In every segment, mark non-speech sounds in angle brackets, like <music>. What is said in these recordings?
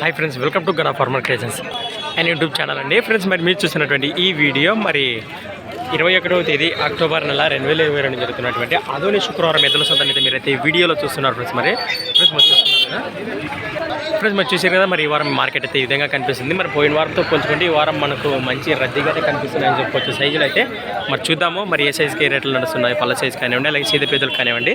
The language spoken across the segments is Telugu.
Hi friends welcome to Gana farmer creations and YouTube channel అండి. ఫ్రెండ్స్ మరి మీరు చూసినటువంటి ఈ వీడియో మరి ఇరవై ఒకటవ తేదీ అక్టోబర్ నెల రెండు వేల ఇరవై రెండు జరుగుతున్నటువంటి అదోని శుక్రవారం ఎద్దుల సొంతం అయితే మీరైతే ఈ వీడియోలో చూస్తున్నారు ఫ్రెండ్స్ మరి ఫ్రెండ్స్ మరి చూస్తున్నారు కదా? ఫ్రెండ్స్ మరి చూసారు కదా మరి ఈ వారం మార్కెట్ అయితే ఈ విధంగా కనిపిస్తుంది. మరి పోయిన వారంతో పోల్చుకుంటే ఈ వారం మనకు మంచి రద్దీగా కనిపిస్తుంది అని చెప్పొచ్చు. సైజులు అయితే మరి చూద్దాము. మరి ఏ సైజుకి ఏ రేట్లు నడుస్తున్నాయి పళ్ళ సైజ్ కానివ్వండి అలాగే సీత పేదలు కానివ్వండి.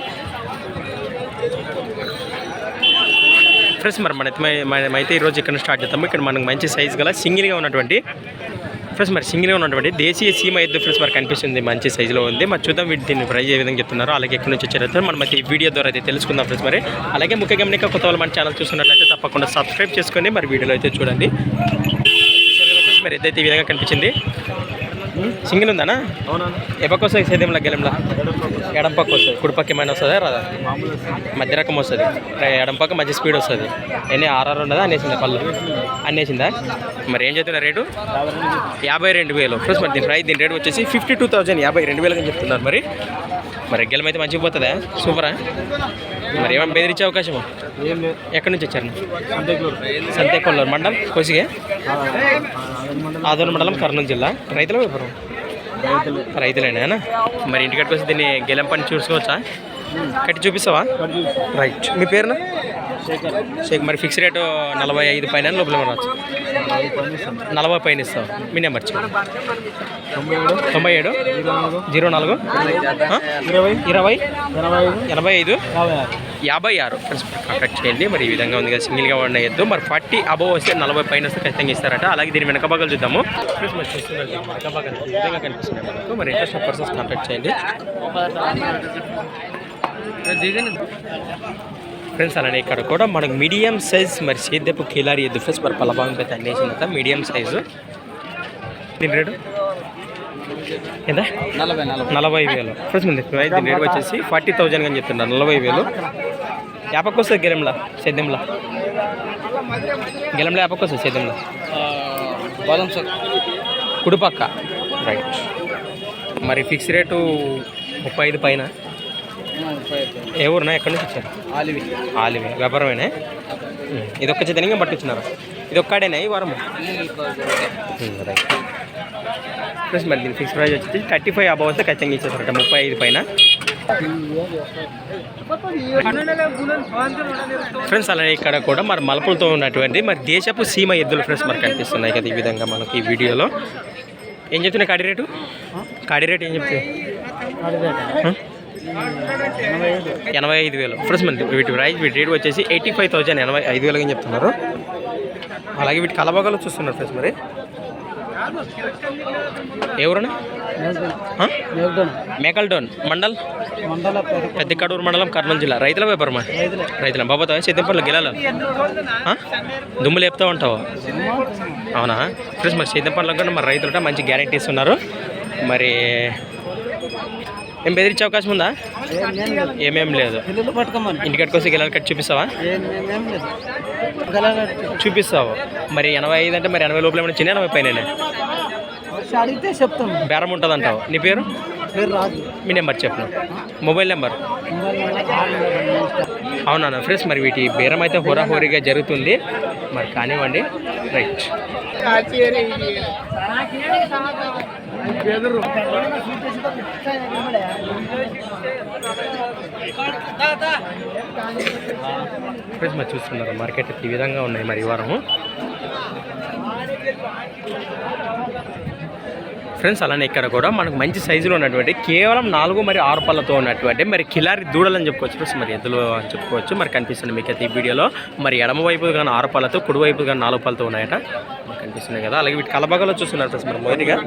ఫ్రెండ్స్ మరి మనైతే మనమైతే ఈరోజు ఇక్కడ స్టార్ట్ చేద్దాము. ఇక్కడ మనకు మంచి సైజ్ గల సింగిల్గా ఉన్నటువంటి ఫ్రెండ్స్ మరి సింగిల్గా ఉన్నటువంటి దేశీయ సీమ ఎద్దు ఫ్రెండ్స్ మరి కనిపిస్తుంది. మంచి సైజులో ఉంది. మరి చూద్దాం వీటి దీన్ని ప్రైజ్ ఏ విధంగా చెప్తున్నారు. అలాగే ఎక్కడి నుంచి వచ్చారు మనం అయితే ఈ వీడియో ద్వారా అయితే తెలుసుకుందాం ఫ్రెండ్స్ మరి. అలాగే ముఖ్యంగా గమనిక కొత్త వాళ్ళు మన ఛానల్ చూస్తున్నట్లయితే తప్పకుండా సబ్స్క్రైబ్ చేసుకొని మరి వీడియోలో అయితే చూడండి. మరి ఎద్దైతే ఈ విధంగా కనిపించింది సింగిల్ ఉందానా? ఏ పక్క వస్తుంది? సేద్యంలో గెలంలా? ఎడం పక్క వస్తుంది. కుడి పక్క ఏమైనా వస్తుందా? రాదా? మధ్య రకం వస్తుంది. ఎడం పక్క మంచి స్పీడ్ వస్తుంది. ఎన్ని? ఆర్ఆర్ ఉన్నదా? అనేసిందా పళ్ళు? అనేసిందా మరి ఏం చెప్తున్నారు రేటు? యాభై రెండు వేలు. ప్లస్ మరి దీని ప్రైస్ దీని రేటు వచ్చేసి ఫిఫ్టీ టూ థౌజండ్ యాభై రెండు వేలు అని చెప్తున్నారు మరి. మరి గెలం అయితే మంచిగా పోతుందా? సూపరా? మరి ఏమైనా బెదిరించే అవకాశమా ఎక్కడి నుంచి వచ్చారు? సంతేకొల్లూరు మండలం? కోసిగే? ఆదోని మండలం. కర్నూలు జిల్లా. రైతుల వ్యాపారం రైతులు. రైతులేనా? మరి ఇంటికి వచ్చి దీన్ని గెలం పని చూసుకోవచ్చా? కట్టి చూపిస్తావా? రైట్. మీ పేరున? షేక్ మరి ఫిక్స్ రేటు నలభై ఐదు పైన లోపల రావచ్చు? నలభై పైన ఇస్తావు మీ నెంబర్ చెప్పు. తొంభై ఏడు జీరో నాలుగు? ఇరవై ఇరవై ఎనభై ఐదు ఎనభై ఐదు యాభై ఆరు. యాభై ఆరు. ఫ్రెండ్స్ కాంటాక్ట్ చేయండి. మరి ఈ విధంగా ఉంది కదా సింగిల్గా ఉండేయద్దు. మరి ఫార్టీ అబోవ్ వస్తే నలభై పైన వస్తే ఖచ్చితంగా ఇస్తారట. అలాగే దీని వెనక భాగాలు చూద్దాము. ఫ్రెండ్స్ మరి చూస్తున్నారు కదా, వెనక భాగాలు ఈ విధంగా కనిపిస్తున్నాయి మనకు. మరి ఇంట్రెస్ట్ పర్సన్స్ కాంటాక్ట్ చేయండి. ఫ్రెండ్స్ అలానే ఇక్కడ కూడా మనకు మీడియం సైజ్ మరి సేద్యపు కిలారి ఎద్దు ఫ్రెండ్స్ మరి పలభాగం అయితే అన్నేసిందంట మీడియం సైజు. దీని రేటు? ఎంత? నలభై వేలు. ఫ్రెండ్స్ ప్రైస్ దీని రేట్ వచ్చేసి ఫార్టీ థౌజండ్ అని చెప్తున్నారు నలభై వేలు. యాపక్ వస్తుంది గెలంలా సేద్యంలో గెలంలో యాపక్ వస్తుంది సేద్యంలో బాదం సార్. కుడిపక్క. రైట్. మరి ఫిక్స్ రేటు ముప్పై ఐదు పైన. ఏ ఊరునా? ఎక్కడి నుంచి వచ్చారు? ఆలివి. ఆలివి. వ్యాపారమేనా. ఇది ఒక్క చేతనిగా పట్టించినారు ఇది ఒక్కడేనా ఈ వారం. ప్లస్ మరి దీని ఫిక్స్ ప్రైస్ వచ్చేసి థర్టీ ఫైవ్ అబవ్ వస్తే ఖచ్చితంగా ఇచ్చేసారట ముప్పై ఐదు పైన. ఫ్రెండ్స్ అలానే ఇక్కడ కూడా మరి మలుపులతో ఉన్నటువంటి మరి దేశపు సీమ ఎద్దులు ఫ్రెండ్స్ మరి కనిపిస్తున్నాయి కదా ఈ విధంగా మనకి ఈ వీడియోలో. ఏం చెప్తున్నాయి కాడి రేటు? కాడి రేటు ఏం చెప్తుంది ఎనభై ఐదు వేలు. ఫ్రెండ్స్ మరి వీటి ప్రైస్ వీటి రేట్ వచ్చేసి ఎయిటీ ఫైవ్ థౌజండ్ ఎనభై ఐదు వేలు అని చెప్తున్నారు. అలాగే వీటి కలబగలు చూస్తున్నారు ఫ్రెండ్స్ మరి. ఎవరన్నా మేకల్డోన్ మండల్? మండల పెద్ద కడూరు మండలం కర్నూలు జిల్లా. రైతుల వ్యాపారమా రైతుల. బాబాతో సిద్దంపల్లి గెలాల? దుమ్ము లేపుతూ ఉంటావు? అవునా? ఫ్రెండ్స్ మరి సిద్దంపల్లిలో కూడా మరి రైతులు మంచి గ్యారెంటీస్ ఉన్నారు మరి ఏం బెదిరించే అవకాశం ఉందా? ఏమేం లేదు. పిల్లలు పట్టుకోమని వస్తే కట్టి చూపిస్తావా? చూపిస్తావు. మరి ఎనభై ఐదు అంటే మరి ఎనభై లోపల ఏమైనా చిన్న ఎనభై పైన అడిగితే చెప్తాను బేరం ఉంటుంది అంటావు నీ పేరు? మీ నెంబర్ చెప్పు. Mobile number? అవునా ఫ్రెండ్స్ మరి వీటి బేరం అయితే హోరాహోరీగా జరుగుతుంది. మరి కానివ్వండి. రైట్. ఫ్రెండ్స్ మరి చూస్తున్నారు మార్కెట్ ఈ విధంగా ఉన్నాయి మరి వారము ఫ్రెండ్స్ అలానే ఇక్కడ కూడా మనకు మంచి సైజులో ఉన్నటువంటి కేవలం నాలుగు మరి ఆరు పళ్ళతో ఉన్నటువంటి మరి కిలారి దూడలని చెప్పుకోవచ్చు ఫ్రెండ్స్ మరి ఎద్దులు అని చెప్పుకోవచ్చు. మరి కనిపిస్తుంది మీకు అయితే ఈ వీడియోలో. మరి ఎడమ వైపు కానీ ఆరు పళ్ళతో కుడి వైపు కానీ నాలుగు పళ్ళతో ఉన్నాయట. కనిపిస్తున్నాయి కదా. అలాగే వీటి కలబగలో చూస్తున్నారు ఫ్రెండ్స్ మరి మొదటిగా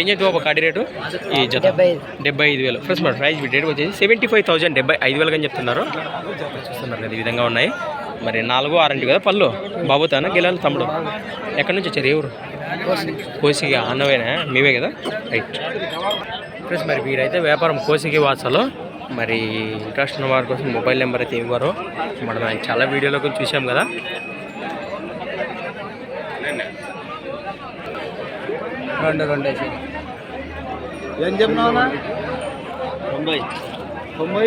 ఏం చెప్తావు ఒక కడి రేటు? ఈ జత. డెబ్బై ఐదు. వేలు. ఫ్రెండ్స్ మరి ప్రైస్ రేట్ వచ్చేసి సెవెంటీ ఫైవ్ థౌసండ్ డెబ్బై ఐదు వేలుగా అని చెప్తున్నారు. చూస్తున్నారు కదా ఈ విధంగా ఉన్నాయి. మరి నాలుగు ఆరంటి కదా పళ్ళు. బాబుతానా గెలాలి తమ్ముడు? ఎక్కడి నుంచి వచ్చారు? ఎవరు కోసిగి. అన్నవేనా? మీవే కదా? రైట్ ఫ్రెండ్స్ మరి వీరైతే వ్యాపారం కోసిగి వాసలో. మరి ఇంట్రెస్ట్ ఉన్న వారి కోసం మొబైల్ నెంబర్ అయితే ఇవ్వరు. మనం చాలా వీడియోలో కూడా చూసాం కదా. రెండు రెండు వేసి. ఏం చెప్పినావునా తొంభై. తొంభై?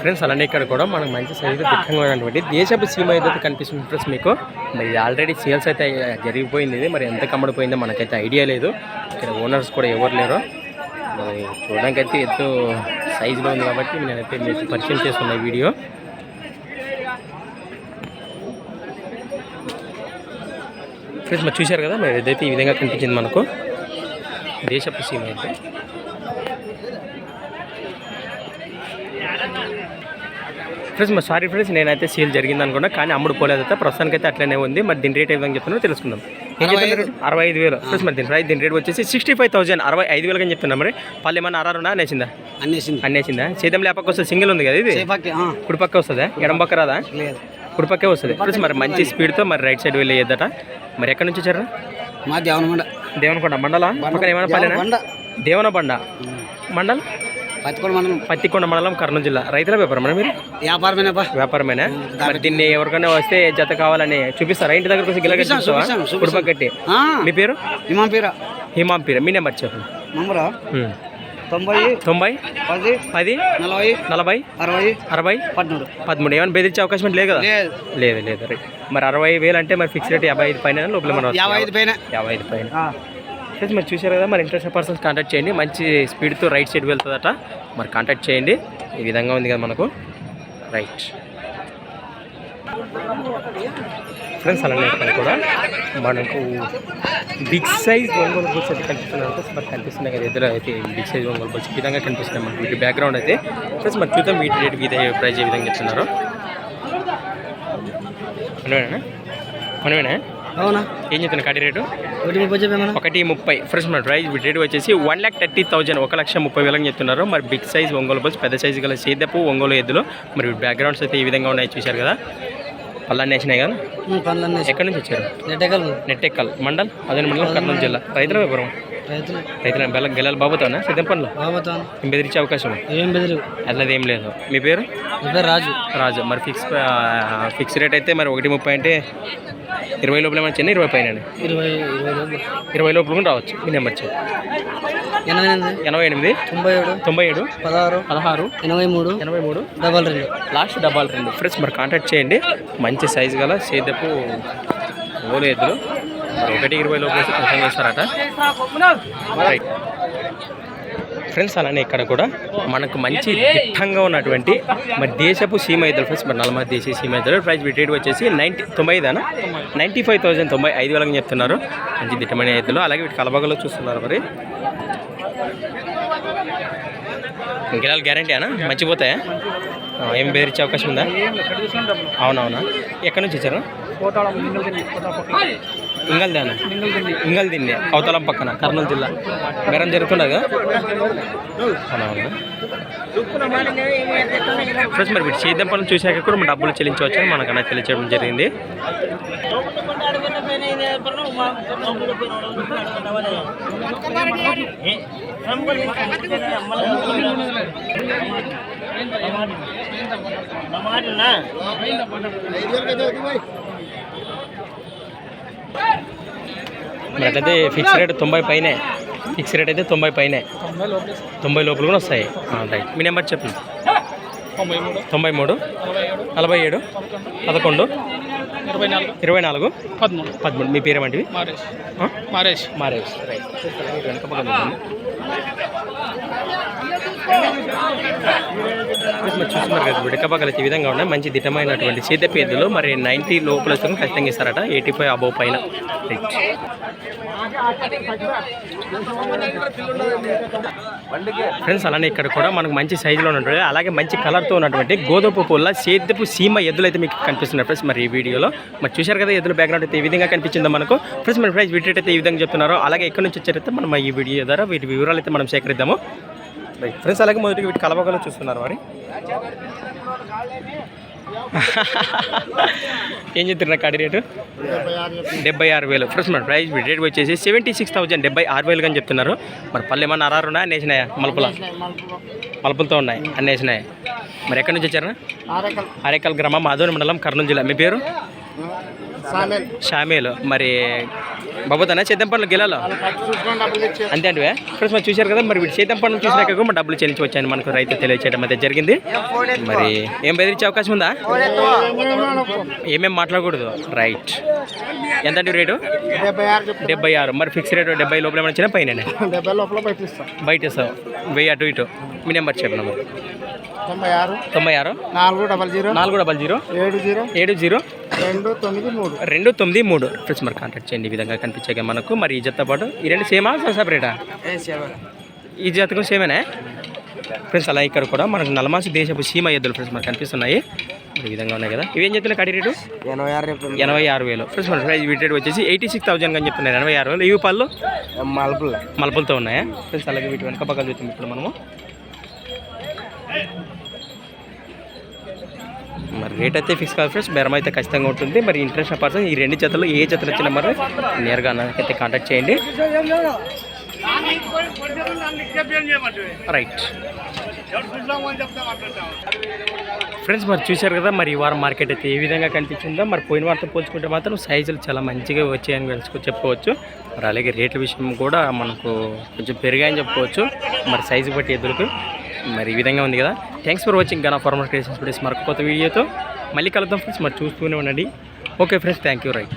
ఫ్రెండ్స్ అలానే ఇక్కడ కూడా మనకు మంచి సైజు దిట్టంగా ఉన్నటువంటి దేశపు సీమ అయితే కనిపిస్తుంది ఫ్రెండ్స్ మీకు. మరి ఆల్రెడీ సేల్స్ అయితే జరిగిపోయింది ఇది. మరి ఎంత కమ్మడిపోయిందో మనకైతే ఐడియా లేదు. ఇక్కడ ఓనర్స్ కూడా ఎవరు లేరు. మరి చూడడానికి అయితే ఎంతో సైజులో ఉంది కాబట్టి నేనైతే మీకు పరిచయం చేస్తున్నా ఈ వీడియో ఫ్రెండ్స్ మరి చూశారు కదా? మరి ఇదైతే ఈ విధంగా కనిపించింది మనకు. దేశపు సీమ అయితే. ఫ్రెండ్స్ మరి సారీ ఫ్రెండ్స్ నేనైతే సేల్ జరిగింది అనుకున్నా కానీ అమ్ముడు పోలేదు అయితే ప్రస్తుతానికి అయితే అట్లనే ఉంది. మరి దీని రేట్ ఏ విధంగా చెప్తున్నారో తెలుసుకుందాం. అరవై ఐదు వేలు. ఫ్రెండ్స్ మరి దీని దీని రేట్ వచ్చేసి సిక్స్టీ ఫైవ్ థౌసండ్ అరవై ఐదు వేలుగా చెప్తున్నా మరి. పళ్ళు ఏమన్నా అరారున్నా అనేసిందా? అన్నేసింది అనేసిందా? చేతం లేపక్క వస్తుంది సింగిల్ ఉంది కదా ఇది? కుడి పక్క వస్తుందా? ఎడం పక్క రాదా? లేదు కుడి పక్కే వస్తుంది. ఫ్రెండ్స్ మరి మంచి స్పీడ్తో మరి రైట్ సైడ్ వెళ్ళేద్దట మరి ఎక్కడి నుంచి వచ్చారు? మా దేవనమండ దేవనకొండ మండల? పక్కన ఏమైనా పల్లెనా? బండ దేవన బండ మండల్? పత్తికొండ మండలం. పత్తికొండ మండలం కర్నూలు జిల్లా. రైతుల వ్యాపారం మీరు వ్యాపారమేనప్పా వ్యాపారమేనా మరి దీన్ని ఎవరికైనా వస్తే జత కావాలని చూపిస్తారా? ఇంటి దగ్గరకు వచ్చి గిలగట్టి. కుడిపక్కట్టి మీ పేరు ఇమాం పీరా? హిమాం పీర మీ నెంబర్ చెప్పండి. నంబరా. తొంభై తొంభై పది పది నలభై నలభై అరవై అరవై పదమూడు. పదమూడు. ఏమైనా బెదిరించే అవకాశం లేదు కదా? లేదు. లేదు లేదు. రైట్. మరి అరవై వేలు అంటే మరి ఫిక్స్ రేట్ యాభై ఐదు పైన లోపల మన యాభై ఐదు పైన. యాభై ఐదు పైన. మరి చూశారు కదా మరి ఇంట్రెస్ట్ పర్సన్స్ కాంటాక్ట్ చేయండి. మంచి స్పీడ్తో రైట్ సైడ్ వెళ్తుందట. మరి కాంటాక్ట్ చేయండి. ఈ విధంగా ఉంది కదా మనకు. రైట్. ఫ్రెండ్స్ అలానే ఇక్కడ కూడా మనకు బిగ్ సైజ్ ఒంగోలు బుల్స్ అయితే కనిపిస్తున్నాయి కదా మరి కనిపిస్తున్నాయి కదా ఎదురు అయితే బిగ్ సైజ్ ఒంగోలు బుల్స్ ఈ విధంగా కనిపిస్తున్నాయి మనకి. వీటి బ్యాక్గ్రౌండ్ అయితే ఫ్రెండ్స్ మరి చూద్దాం వీటి రేట్ వీటి ప్రైజ్ ఏ విధంగా చెప్తున్నారు మనమేనా? మనమేనా? అవునా? ఏం చెప్తున్నా కడి రేటు? ఒకటి ముప్పై చెప్పేమన్నా ఒకటి ముప్పై. ఫ్రెష్ మన ప్రైస్ రేట్ వచ్చేసి వన్ ల్యాక్ థర్టీ థౌజండ్ ఒక లక్ష ముప్పై వేలని చెప్తున్నారు. మరి బిగ్ సైజ్ ఒంగోలు బస్ పెద్ద సైజు గల సేదపు ఒంగోలు ఎద్దులు. మరి బ్యాక్గ్రౌండ్స్ అయితే ఈ విధంగా ఉన్నాయి చూశారు కదా. పళ్ళన్నీ వేసినాయి కదా? పనులన్నీ ఎక్కడి నుంచి వచ్చారు? నెట్టగలు నెట్టెక్కల్ మండల్? అదే మండలం కర్నూలు జిల్లా. రైతుల వ్యాపారం రైతులు. రైతుల బెల్ల గెలాల బాబుతోనా? సిద్ధం పనులు బాబోతాను బెదిరించే అవకాశం ఏం బెదిరి అట్లది ఏం లేదు. మీ పేరు? పేరు రాజు. రాజు. మరి ఫిక్స్ ఫిక్స్ రేట్ అయితే మరి ఒకటి ముప్పై అంటే ఇరవై లోపల ఏమైనా చిన్న ఇరవై పైన ఇరవై ఇరవై లోపు ఇరవై లోపల కూడా రావచ్చు మీ నెంబర్ చెప్పు ఎనభై ఎనిమిది. ఎనభై ఎనిమిది తొంభై ఏడు తొంభై ఏడు పదహారు పదహారు ఎనభై మూడు ఎనభై మూడు. డబల్ రెండు. లాస్ట్ డబ్బాలు రెండు. ఫ్రెండ్స్ మరి కాంటాక్ట్ చేయండి. మంచి సైజు గల సేదపు ఓలు ఎద్దులు. మరి ఒకటి ఇరవై లోపు వచ్చి కొంచెం చేస్తారట. రైట్. ఫ్రెండ్స్ అలానే ఇక్కడ కూడా మనకు మంచి దిట్టంగా ఉన్నటువంటి మరి దేశపు సీమ ఇద్దరు ఫ్రెండ్స్ మరి నలమ దేశీయ సీమ ఇద్దరు ప్రైస్ రేట్ వచ్చేసి నైంటీ తొంభై ఐదానా నైంటీ ఫైవ్ థౌసండ్ తొంభై ఐదు వేలకు చెప్తున్నారు. మంచి దిట్టమైన ఎద్దులు. అలాగే వీటి కలబగలో చూస్తున్నారు మరి. గిలాలు గ్యారంటీ అనా మంచిపోతాయా ఏం బేరిచ్చే అవకాశం ఉందా? అవునవునా? ఎక్కడి నుంచి వచ్చారు? ఇంగల్ దానా ఇంగల్ అవతలం పక్కన కర్నూలు జిల్లా. బేరం జరుగుతున్నది ఫ్రెండ్స్ మరి వీటి చేద్దాం పనులు చూశాక కూడా మన డబ్బులు చెల్లించవచ్చు అని మనకన్నా తెలియచేయడం జరిగింది. మరి అట్లయితే ఫిక్స్ రేట్ తొంభై పైనే. ఫిక్స్ రేట్ అయితే తొంభై పైనే. తొంభై లోపల కూడా వస్తాయి. రైట్ మీ నెంబర్ చెప్పండి. తొంభై మూడు. నలభై ఏడు. పదకొండు. ఇరవై నాలుగు. పదమూడు. పదమూడు. మీ పేరు ఏమంటివి మారేష్? మారేష్. మారేష్. రైట్. చూస్తున్నారు కదా విడకపక్కలు ఈ విధంగా ఉన్నాయి మంచి దిట్టమైనటువంటి సీతపేదలు మరి నైంటీ లోపల వస్తే ఖచ్చితంగా ఇస్తారట ఎయిటీ ఫైవ్ అబౌవ్ పైన ఫ్రెండ్స్ అలానే ఇక్కడ కూడా మనకు మంచి సైజులో ఉన్నటువంటి అలాగే మంచి కలర్తో ఉన్నటువంటి గోధుమ పూల సేద్యపు సీమ ఎద్దులు అయితే మీకు కనిపిస్తున్నాయి ఫ్రెండ్స్ మరి ఈ వీడియోలో. మరి చూశారు కదా ఎద్దుల బ్యాక్గ్రౌండ్ అయితే ఈ విధంగా కనిపించిందో మనకు. ఫ్రెండ్స్ మన ప్రైస్ వీటి అయితే ఈ విధంగా చెప్తున్నారు. అలాగే ఎక్కడి నుంచి వచ్చారైతే మనం ఈ వీడియో ద్వారా వీటి వివరాలు అయితే మనం సేకరిద్దాము రైట్ ఫ్రెండ్స్ అలాగే మొదటి వీటి కలబగలు చూస్తున్నారు మరి. <laughs> ఏం చెప్తున్నారు కాడి రేటు? డెబ్బై ఆరు వేలు. ఫ్రెండ్స్ మన ప్రైస్ రేట్ వచ్చేసి సెవెంటీ సిక్స్ థౌజండ్ డెబ్బై ఆరు వేలు అని చెప్తున్నారు. మరి పళ్ళు ఏమన్నా అరారు ఉన్నాయా నేసినాయా మలుపుల? మలుపులతో ఉన్నాయి. అన్నీ వేసినాయి? మరి ఎక్కడి నుంచి వచ్చారు ఆరేకల్. అరేకల్ గ్రామం మాధవని మండలం కర్నూలు జిల్లా. మీ పేరు? షామేలు మరి బాబోతానా చేద్దాం పనులు గెలాలో? అంతే అంటే ఫ్రెండ్స్ మరి చూశారు కదా మరి వీటి చేద్దాం పనులు చూసినాక కూడా డబ్బులు చెల్లించి వచ్చాయని మనకు రైతు తెలియచేయడం అయితే జరిగింది. మరి ఏం బెదిరించే అవకాశం ఉందా? ఏమేం మాట్లాడకూడదు. రైట్. ఎంత రేటు? డెబ్బై ఆరు మరి ఫిక్స్ రేటు డెబ్బై లోపల ఏమైనా వచ్చినా పైన బయట ఇస్తాం వెయ్యి అటు ఇటు. మీ నెంబర్ చెప్పిన తొంభై ఆరు. తొంభై ఆరు. నాలుగు డబల్ జీరో. నాలుగు డబల్ జీరో. ఏడు జీరో. ఏడు జీరో. రెండు తొమ్మిది మూడు. రెండు తొమ్మిది మూడు. ఫ్రెండ్స్ మరి కాంటాక్ట్ చేయండి. ఈ విధంగా కనిపించాక మనకు. మరి ఈ జతతో పాటు ఈ రెండు సేమా సపరేటా ఈ జాతకం సేమేనా? ఫ్రెండ్స్ అలా ఇక్కడ కూడా మనకు నలమాసి దేశపు సీమ ఎద్దులు ఫ్రెండ్స్ మనకు కనిపిస్తున్నాయి. మరి ఈ విధంగా ఉన్నాయి కదా. ఇవేం చెప్తున్నా కడి రేటు? ఎనభై ఆరు ఎనభై ఆరు వేలు. ఫ్రెండ్స్ మన ప్రైస్ వీటి రేట్ వచ్చేసి ఎయిటీ సిక్స్ థౌసండ్ అని చెప్తున్నారు ఎనభై ఆరు వేలు. ఇవి పళ్ళు? మలుపుల. మలపులతో ఉన్నాయా? ఫ్రెండ్స్ అలాగే వీటి వెనక పక్కన చూస్తాం ఇప్పుడు మనము. మరి రేట్ అయితే ఫిక్స్ కాదు ఫ్రెండ్స్ బెరం అయితే ఖచ్చితంగా ఉంటుంది. మరి ఇంట్రెస్ట్ పర్సన్ ఈ రెండు జతలు ఏ జతలు వచ్చినా మరి నేరుగా నాకైతే కాంటాక్ట్ చేయండి. రైట్ ఫ్రెండ్స్ మరి చూశారు కదా మరి ఈ వారం మార్కెట్ అయితే ఏ విధంగా కనిపించిందో మరి పోయిన వారితో పోల్చుకుంటే మాత్రం సైజులు చాలా మంచిగా వచ్చాయని చెప్పుకోవచ్చు. మరి అలాగే రేట్ల విషయం కూడా మనకు కొంచెం పెరిగాయని చెప్పుకోవచ్చు. మరి సైజు బట్టి ఎదురుకు మరి ఈ విధంగా ఉంది కదా. Thanks for watching Gana farmer creations మరొక కొత్త వీడియోతో మళ్ళీ కలుద్దాం ఫ్రెండ్స్ మరి చూస్తూనే ఉండండి. Okay friends thank you right